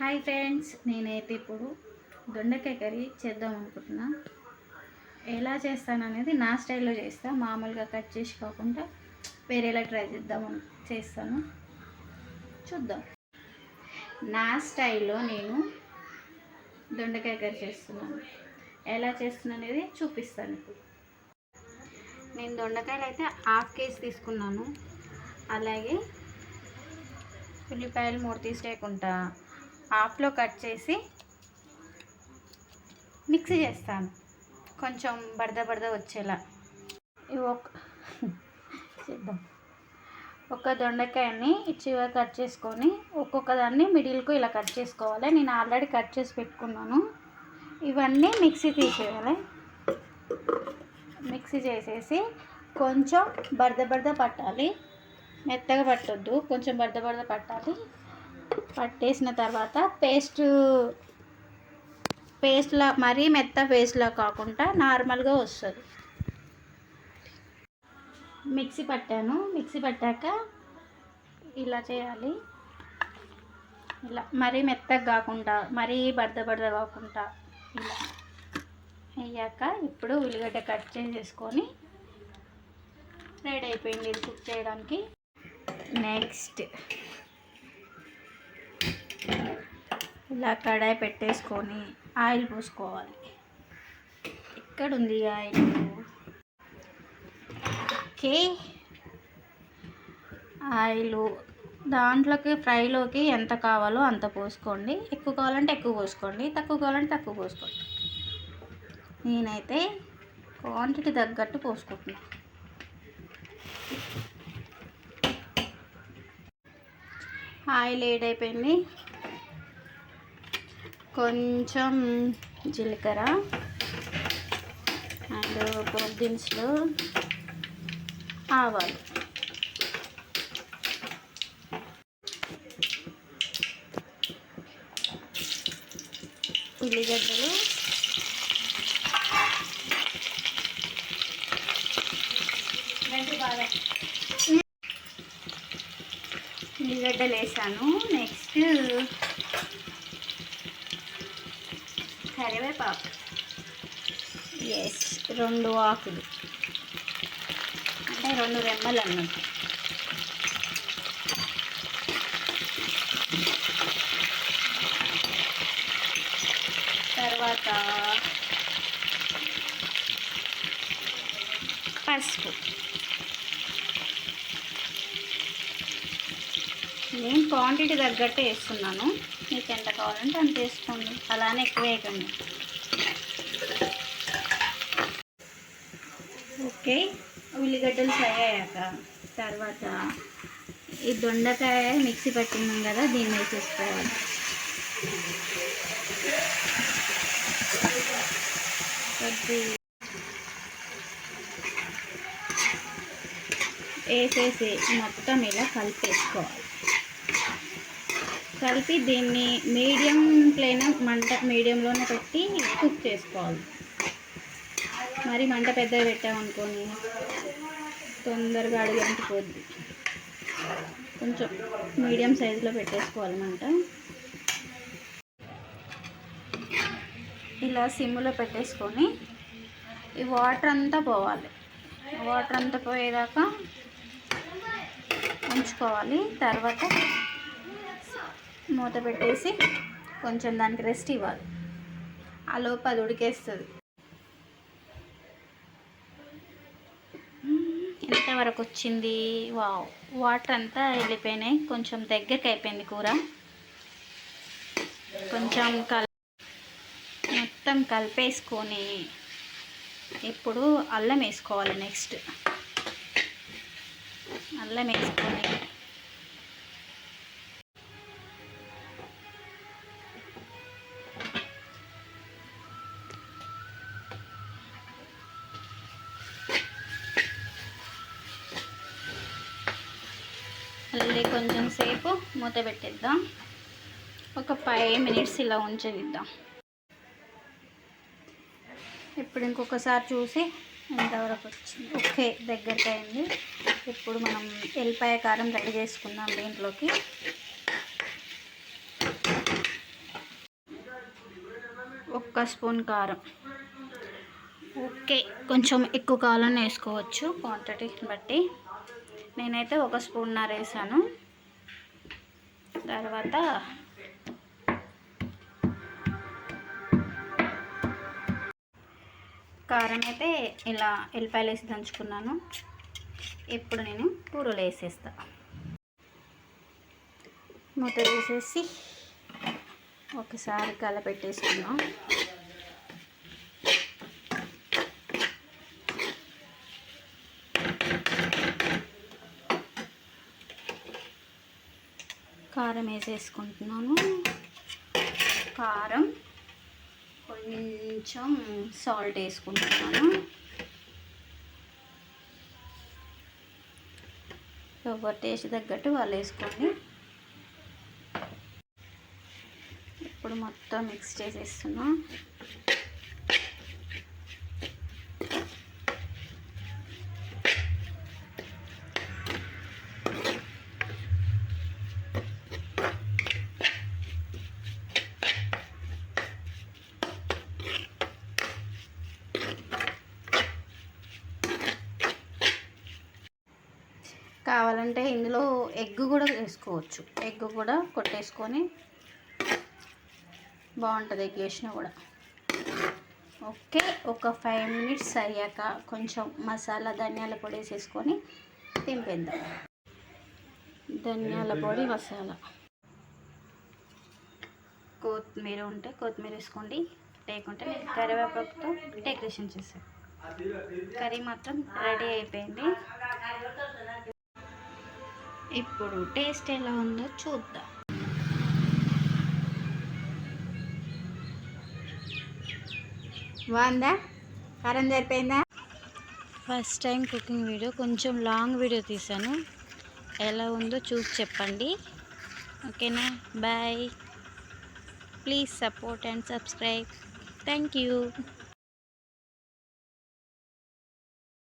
Hi friends నేనైతే ఇప్పుడు దొండకాయ కర్రీ చేద్దాం అనుకుంటున్నా. ఎలా చేస్తాను అనేది నా స్టైల్లో చేస్తా. మామూలుగా కట్ చేసి కాకుండా వేరేలా ట్రై చేద్దాం చేస్తాను. చూద్దాం. నా స్టైల్లో నేను దొండకాయ కర్రీ చేస్తున్నాను. ఎలా చేస్తున్నా అనేది చూపిస్తాను ఇప్పుడు. నేను దొండకాయలు అయితే హాఫ్ కేజీ తీసుకున్నాను. అలాగే ఉల్లిపాయలు మూడు తీసేయకుండా హాఫ్లో కట్ చేసి మిక్సీ చేస్తాను. కొంచెం బడద బడద వచ్చేలా. ఇవి ఒక చేద్దాం. ఒక దొండకాయని చివరి కట్ చేసుకొని ఒక్కొక్క దాన్ని మిడిల్కు ఇలా కట్ చేసుకోవాలి. నేను ఆల్రెడీ కట్ చేసి పెట్టుకున్నాను. ఇవన్నీ మిక్సీ తీసేయాలి. మిక్సీ చేసేసి కొంచెం బరద బరద పట్టాలి. మెత్తగా పట్టొద్దు. కొంచెం బరద బరద పట్టాలి. పట్టేసిన తర్వాత పేస్ట్ పేస్ట్లా మరీ మెత్త పేస్ట్లా కాకుండా నార్మల్గా వస్తుంది. మిక్సీ పట్టాను. మిక్సీ పట్టాక ఇలా చేయాలి. ఇలా మరీ మెత్తగా కాకుండా మరీ బడద బడద కాకుండా ఇలా అయ్యాక ఇప్పుడు ఉల్లిగడ్డ కట్ చేసేసుకొని రెడీ అయిపోయింది ఇది కుక్ చేయడానికి. నెక్స్ట్ ఇలా కడాయి పెట్టేసుకొని ఆయిల్ పోసుకోవాలి. ఎక్కడ ఉంది ఆయిల్? ఓకే. ఆయిల్ దాంట్లోకి ఫ్రైలోకి ఎంత కావాలో అంత పోసుకోండి. ఎక్కువ కావాలంటే ఎక్కువ పోసుకోండి. తక్కువ కావాలంటే తక్కువ పోసుకోండి. నేనైతే క్వాంటిటీ తగ్గట్టు పోసుకుంటున్నా. ఆయిల్ ఏడైపోయింది. కొంచెం జీలకర్ర అండ్ పోపు దినుసులు ఆవాలు. ఉల్లిగడ్డలు. ఉల్లిగడ్డలు వేసాను. నెక్స్ట్ కరివేపాకు. ఎస్ రెండు ఆకులు. అంటే రెండు రెమ్మలు అన్నట్టు తర్వాత పసుపు. నేను క్వాంటిటీ తగ్గట్టు వేస్తున్నాను. మీకు ఎంత కావాలంటే అంత వేసుకోండి. అలానే ఎక్కువ వేయకండి. ఓకే. ఉల్లిగడ్డలు ఫ్రై అయ్యాక తర్వాత ఈ దొండకాయ మిక్సీ పట్టున్నాం కదా దీన్ని వేసేసుకోవాలి కొద్ది వేసేసి మొత్తం ఇలా కలిపేసుకోవాలి. కలిపి దీన్ని మీడియం ప్లేన్ మంట మీడియంలోనే పెట్టి కుక్ చేసుకోవాలి. మరి మంట పెద్దగా పెట్టామనుకోని తొందరగా అడుగు అంటుకోద్ది కొంచెం మీడియం సైజులో పెట్టేసుకోవాలి మంట. ఇలా సిమ్లో పెట్టేసుకొని ఈ వాటర్ అంతా పోవాలి. వాటర్ అంతా పోయేదాకా ఉంచుకోవాలి. తర్వాత మూత పెట్టేసి కొంచెం దానికి రెస్ట్ ఇవ్వాలి. ఆ లోపు అది ఉడికేస్తుంది ఎంతవరకు వచ్చింది? వావ్. వాటర్ అంతా వెళ్ళిపోయినాయి. కొంచెం దగ్గరికి అయిపోయింది కూర. కొంచెం కల్ మొత్తం కలిపేసుకొని ఇప్పుడు అల్లం వేసుకోవాలి నెక్స్ట్. అల్లం వేసుకొని మళ్ళీ కొంచెం సేపు మూత పెట్టేద్దాం. ఒక ఫైవ్ మినిట్స్ ఇలా ఉంచేద్దాం ఇప్పుడు ఇంకొకసారి చూసి ఎంతవరకు వచ్చింది. ఓకే దగ్గరికి అయింది ఇప్పుడు మనం ఎల్లిపాయ కారం రెడీ చేసుకుందాం దీంట్లోకి. ఒక స్పూన్ కారం. ఓకే కొంచెం ఎక్కువ కాలం వేసుకోవచ్చు. క్వాంటిటీని బట్టి. నేనైతే ఒక స్పూన్నర వేసాను. తర్వాత కారం అయితే ఇలా ఎల్లిపాయలు వేసి దంచుకున్నాను. ఇప్పుడు నేను కూరలు వేసేస్తా. మూత వేసేసి ఒకసారి కలపెట్టేసుకున్నాను కారం వేసేసుకుంటున్నాను. కారం కొంచెం సాల్ట్ వేసుకుంటున్నాను. ఎవరి టేస్ట్ తగ్గట్టు వాళ్ళు వేసుకోండి. ఇప్పుడు మొత్తం మిక్స్ చేసేస్తున్నాను కావాలంటే ఇందులో ఎగ్ కూడా వేసుకోవచ్చు. ఎగ్ కూడా కొట్టేసుకొని బాగుంటుంది ఎగ్ వేసినా కూడా. ఓకే ఒక ఫైవ్ మినిట్స్ అయ్యాక కొంచెం మసాలా ధనియాల పొడి వేసేసుకొని తింపేద్దాం. ధనియాల పొడి మసాలా. కొత్తిమీర ఉంటే కొత్తిమీర వేసుకోండి. లేకుంటే నేను కరివేపాకుతో డెకరేషన్ చేసాను కర్రీ మాత్రం రెడీ అయిపోయింది. ఇప్పుడు టేస్ట్ ఎలా ఉందో చూద్దాం. బాగుందా? కారం సరిపోయిందా? ఫస్ట్ టైం కుకింగ్ వీడియో కొంచెం లాంగ్ వీడియో తీసాను ఎలా ఉందో చూసి చెప్పండి. ఓకేనా? Bye. Please support and subscribe. Thank you.